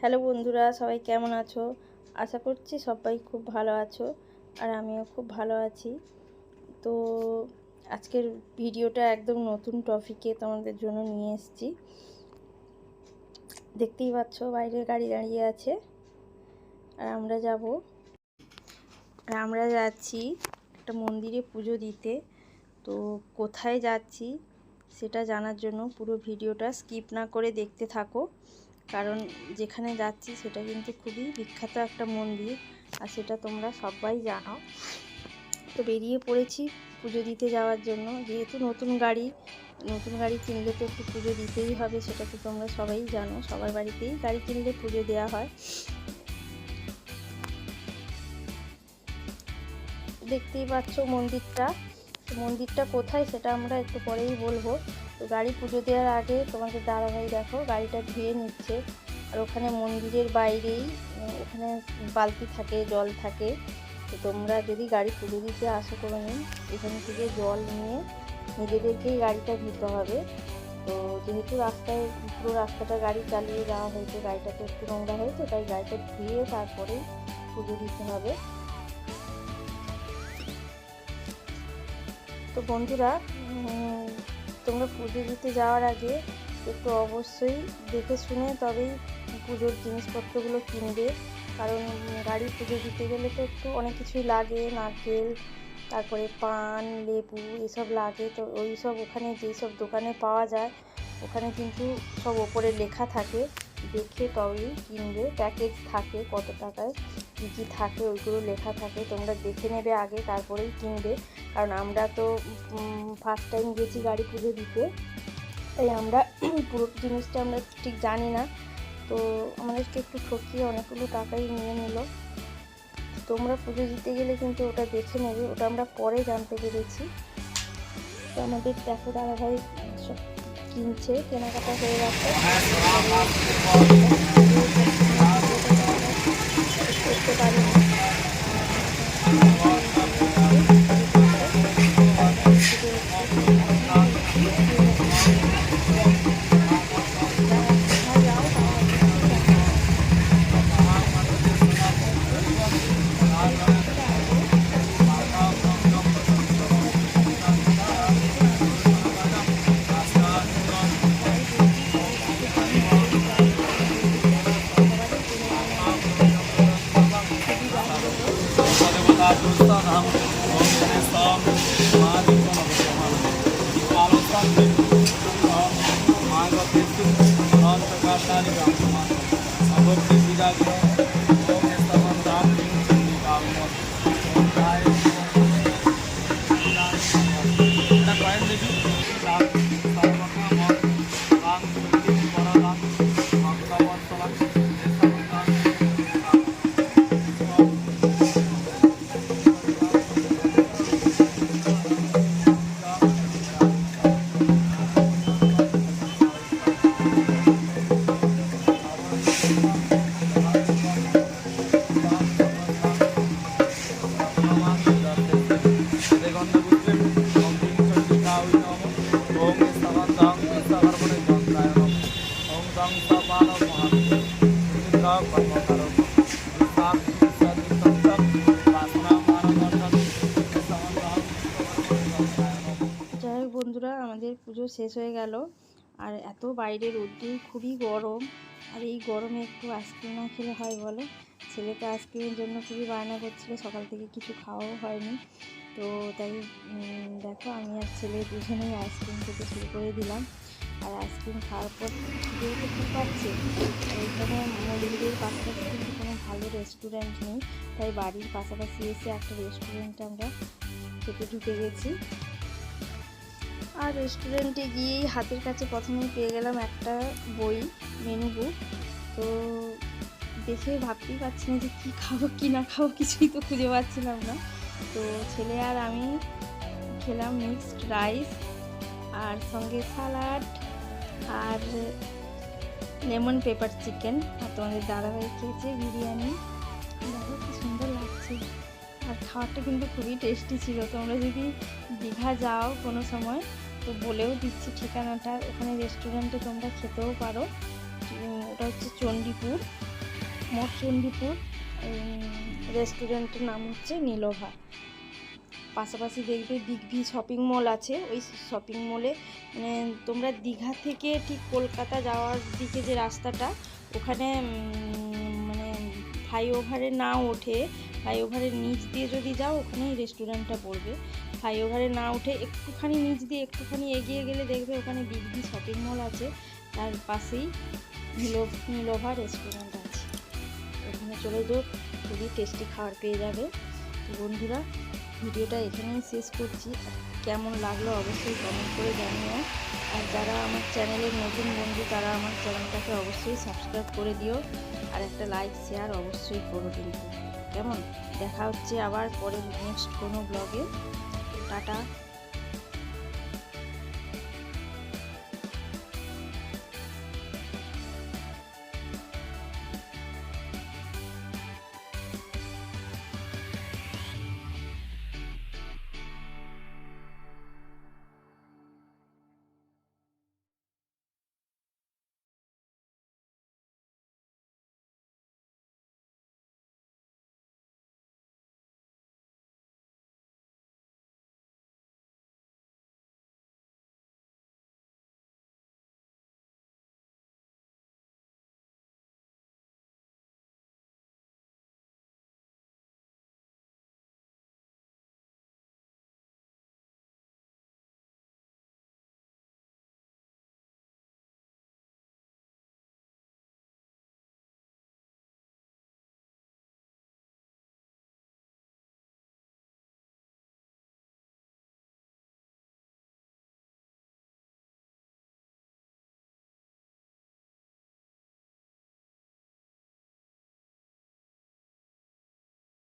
Hello বন্ধুরা, সবাই কেমন আছো? আশা করছি সবাই খুব ভালো আছো আর আমিও খুব ভালো আছি। তো আজকের ভিডিওটা একদম নতুন টপিকে তোমাদের জন্য নিয়ে এসেছি। দেখতেই পাচ্ছ বাইরে গাড়ি দাঁড়িয়ে আছে আর আমরা যাব। আর আমরা যাচ্ছি একটা মন্দিরে পুজো দিতে। তো কোথায় যাচ্ছি সেটা জানার জন্য পুরো ভিডিওটা স্কিপ না করে দেখতে থাকো। কারণ যেখানে যাচ্ছি সেটা কিন্তু খুবই বিখ্যাত একটা মন্দির আর সেটা তোমরা সবাই জানো। তো বেরিয়ে পড়েছি পুজো দিতে যাওয়ার জন্য। যেহেতু নতুন গাড়ি নতুন গাড়ি কিনলে তো একটু পুজো দিতেই হবে, সেটা তো তোমরা সবাই জানো। সবার বাড়িতেই গাড়ি কিনলে পুজো দেওয়া হয়। দেখতেই পাচ্ছ মন্দিরটা। মন্দিরটা কোথায় সেটা আমরা একটু পরেই বলব। তো গাড়ি পুজো দেওয়ার আগে তোমাদের দাদাভাই দেখো, গাড়িটা ধুয়ে নিচ্ছে। আর ওখানে মন্দিরের বাইরেই ওখানে বালতি থাকে, জল থাকে। তো তোমরা যদি গাড়ি পুজো দিতে আসো করে নিন এখান থেকে জল নিয়ে নিজেদেরকেই গাড়িটা ধুতে হবে। তো যেহেতু রাস্তায়, পুরো রাস্তাটা গাড়ি চালিয়ে যাওয়া হয়েছে, গাড়িটা তো একটু নোংরা হয়েছে, তাই গাড়িটা ধুয়ে তারপরেই পুজো দিতে হবে। তো বন্ধুরা তোমরা পুজো দিতে যাওয়ার আগে একটু অবশ্যই দেখে শুনে তবেই পুজোর জিনিসপত্রগুলো কিনবে। কারণ গাড়ি পুজো দিতে গেলে তো একটু অনেক কিছুই লাগে, নারকেল, তারপরে পান, লেবু এসব লাগে। তো ওই সব ওখানে যেই সব দোকানে পাওয়া যায় ওখানে কিন্তু সব ওপরে লেখা থাকে, দেখে তবেই কিনবে প্যাকেজ থাকে কত টাকায়, কী কী থাকে, ওইগুলো লেখা থাকে, তোমরা দেখে নেবে আগে, তারপরেই কিনবে। কারণ আমরা তো ফার্স্ট টাইম গেছি গাড়ি পুজো দিতে, তাই আমরা পুরো জিনিসটা আমরা ঠিক জানি না। তো আমাদেরকে একটু ঠকিয়ে অনেকগুলো টাকাই নিয়ে নিল। তোমরা পুজো দিতে গেলে কিন্তু ওটা দেখে নেবে, ওটা আমরা পরে জানতে পেরেছি। তো আমাদের দেখো দাদাভাই কিনছে কেনাকাটা হয়ে গেছে। করতে পারিনি। যাই হোক বন্ধুরা, আমাদের পুজো শেষ হয়ে গেল। আর এত বাইরে রোদ্দুর, খুবই গরম। আর এই গরমে একটু আইসক্রিম না খেলে হয় বলো? ছেলেটা আইসক্রিমের জন্য খুবই বায়না করছিল, সকাল থেকে কিছু খাওয়াও হয়নি। তো তাই দেখো, আমি আর ছেলে দুজনেই আইসক্রিম খেতে শুরু করে দিলাম। আর আইসক্রিম খাওয়ার পর যেহেতু খুব পাচ্ছে এখানে মন্দিরের পাশাপাশি কিন্তু কোনো ভালো রেস্টুরেন্ট নেই। তাই বাড়ির পাশাপাশি এসে একটা রেস্টুরেন্টে আমরা খেতে ঢুকে গেছি। আর রেস্টুরেন্টে গিয়েই হাতের কাছে প্রথমেই পেয়ে গেলাম একটা বই মেনু বুক তো দেখে ভাবতেই পারছি না যে কী খাব, কী না খাব, কিছুই তো খুঁজে পাচ্ছিলাম না। তো ছেলে আর আমি খেলাম মিক্সড রাইস আর সঙ্গে সালাড আর লেমন পেপার চিকেন। আর তোমাদের দাদাভাই খেয়েছে বিরিয়ানি। দেখো কি সুন্দর লাগছে। আর খাবারটা কিন্তু খুবই টেস্টি ছিল। তোমরা যদি দীঘা যাও কোনো সময়, তো বলেও দিচ্ছি ঠিকানাটা। ওখানে রেস্টুরেন্টে তোমরা খেতেও পারো। ওটা হচ্ছে চণ্ডীপুর মঠচণ্ডীপুর রেস্টুরেন্টের নাম হচ্ছে নীলোভা। পাশাপাশি দেখবে বিগ ভি শপিং মল আছে। ওই শপিং মলে মানে তোমরা দীঘা থেকে ঠিক কলকাতা যাওয়ার দিকে যে রাস্তাটা, ওখানে মানে ফ্লাইওভারে না ওঠে ফ্লাইওভারের নিচ দিয়ে যদি যাও, ওখানেই রেস্টুরেন্টটা পড়বে। ফ্লাইওভারে না উঠে একটুখানি নিচ দিয়ে একটুখানি এগিয়ে গেলে দেখবে ওখানে বিগ ভি শপিং মল আছে। তার পাশেই নীলো নীলোভা রেস্টুরেন্ট আছে। ওখানে চলে যাও, খুবই টেস্টি খাবার পেয়ে যাবে। বন্ধুরা ভিডিওটা এখানেই শেষ করছি। কেমন লাগল অবশ্যই কমেন্ট করে জানিও। আর যারা আমার চ্যানেলের নতুন বন্ধু, তারা আমার চ্যানেলটাকে অবশ্যই সাবস্ক্রাইব করে দিও। আর একটা লাইক শেয়ার অবশ্যই করো কিন্তু। কেমন? দেখা হচ্ছে আবার পরে নেক্সট কোনো ব্লগে টাটা।